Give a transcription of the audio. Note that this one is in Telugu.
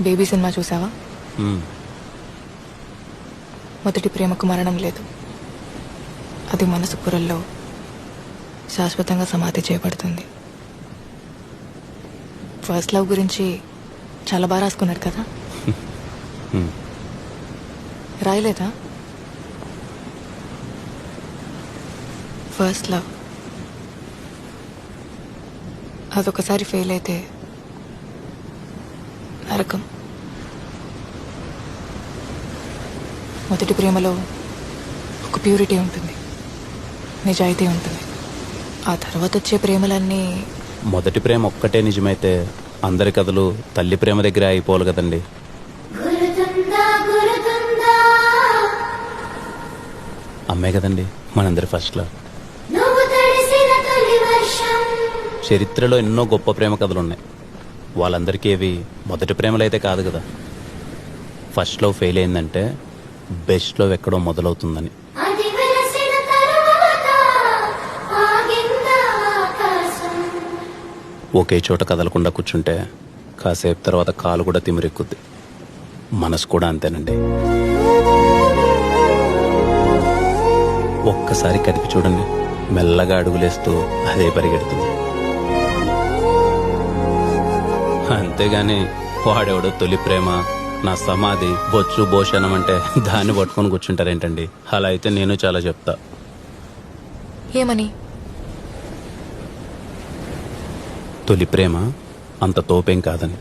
బేబీ సినిమా చూసావా. మొదటి ప్రేమకు మరణం లేదు. అది మనసు పొరల్లో శాశ్వతంగా సమాధి చేయబడుతుంది. ఫస్ట్ లవ్ గురించి చాలా బాగా రాసుకున్నాడు కదా. రాయలేదా? ఫస్ట్ లవ్ అదొకసారి ఫెయిల్ అయితే నరకం. మొదటి ప్రేమలో ఒక ప్యూరిటీ ఉంటుంది. నిజాయితీ ఉంటుంది. ఆ తర్వాత వచ్చే ప్రేమలన్నీ మొదటి ప్రేమ ఒక్కటే నిజమైతే అందరి కథలు తల్లి ప్రేమ దగ్గరే అయిపోవాలి కదండి. అమ్మే కదండి మనందరి ఫస్ట్ లవ్ వర్షం. చరిత్రలో ఎన్నో గొప్ప ప్రేమ కథలు ఉన్నాయి వాళ్ళందరికీ ఇవి మొదటి ప్రేమలు అయితే కాదు కదా. ఫస్ట్ లవ్ ఫెయిల్ అయిందంటే బెస్ట్ లవ్ ఎక్కడో మొదలవుతుందని. ఒకే చోట కదలకుండా కూర్చుంటే కాసేపు తర్వాత కాలు కూడా తిమిరెక్కుద్ది. మనసు కూడా అంతేనండి. ఒక్కసారి కదిపి చూడండి. మెల్లగా అడుగులేస్తూ అదే పరిగెడుతుంది. అంతేగాని వాడెవడో తొలి ప్రేమ నా సమాధి బొచ్చు భోషణం అంటే దాన్ని పట్టుకొని కూర్చుంటారేంటండి? అలా అయితే నేను చాలా చెప్తా. ఏమని? తొలి ప్రేమ అంత తోపేం కాదని.